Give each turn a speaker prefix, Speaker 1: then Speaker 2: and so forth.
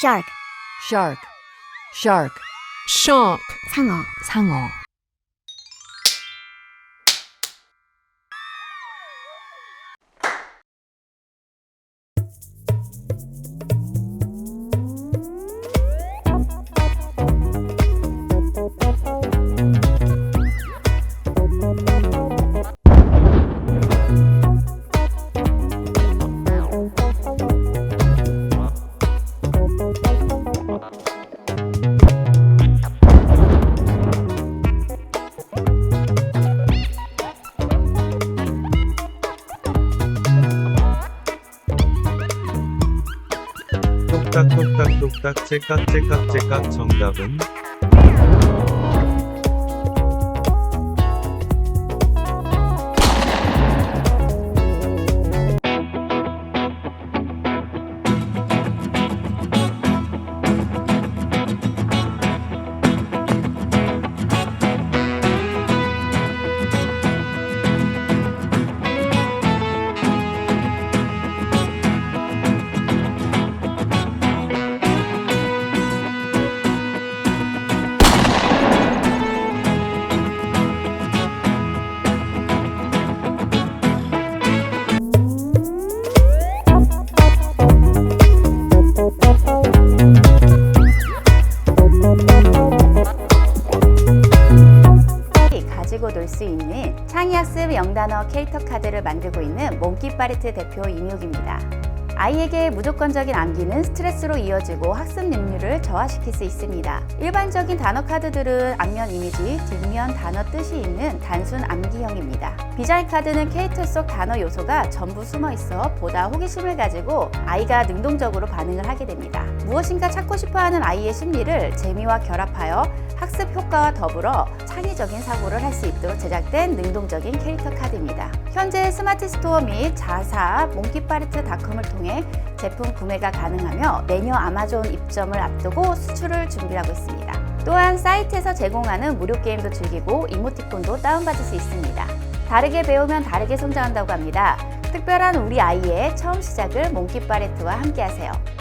Speaker 1: shark,
Speaker 2: shark, shark,
Speaker 3: shark,
Speaker 1: 상어,
Speaker 2: 상어.
Speaker 4: 똑딱똑딱똑딱. 째깍째깍째깍 정답은
Speaker 5: 놀수 있는 창의학습 영단어 캐릭터 카드를 만들고 있는 몽키파레트 대표 임육입니다. 아이에게 무조건적인 암기는 스트레스로 이어지고 학습 능률을 저하시킬 수 있습니다. 일반적인 단어 카드들은 앞면 이미지, 뒷면 단어 뜻이 있는 단순 암기형입니다. 비자이 카드는 캐릭터 속 단어 요소가 전부 숨어 있어 보다 호기심을 가지고 아이가 능동적으로 반응을 하게 됩니다. 무엇인가 찾고 싶어 하는 아이의 심리를 재미와 결합하여 학습 효과와 더불어 창의적인 사고를 할 수 있도록 제작된 능동적인 캐릭터 카드입니다. 현재 스마트 스토어 및 자사 몽키파레트닷컴을 통해 제품 구매가 가능하며 내년 아마존 입점을 앞두고 수출을 준비하고 있습니다. 또한 사이트에서 제공하는 무료 게임도 즐기고 이모티콘도 다운받을 수 있습니다. 다르게 배우면 다르게 성장한다고 합니다. 특별한 우리 아이의 처음 시작을 몽키파레트와 함께하세요.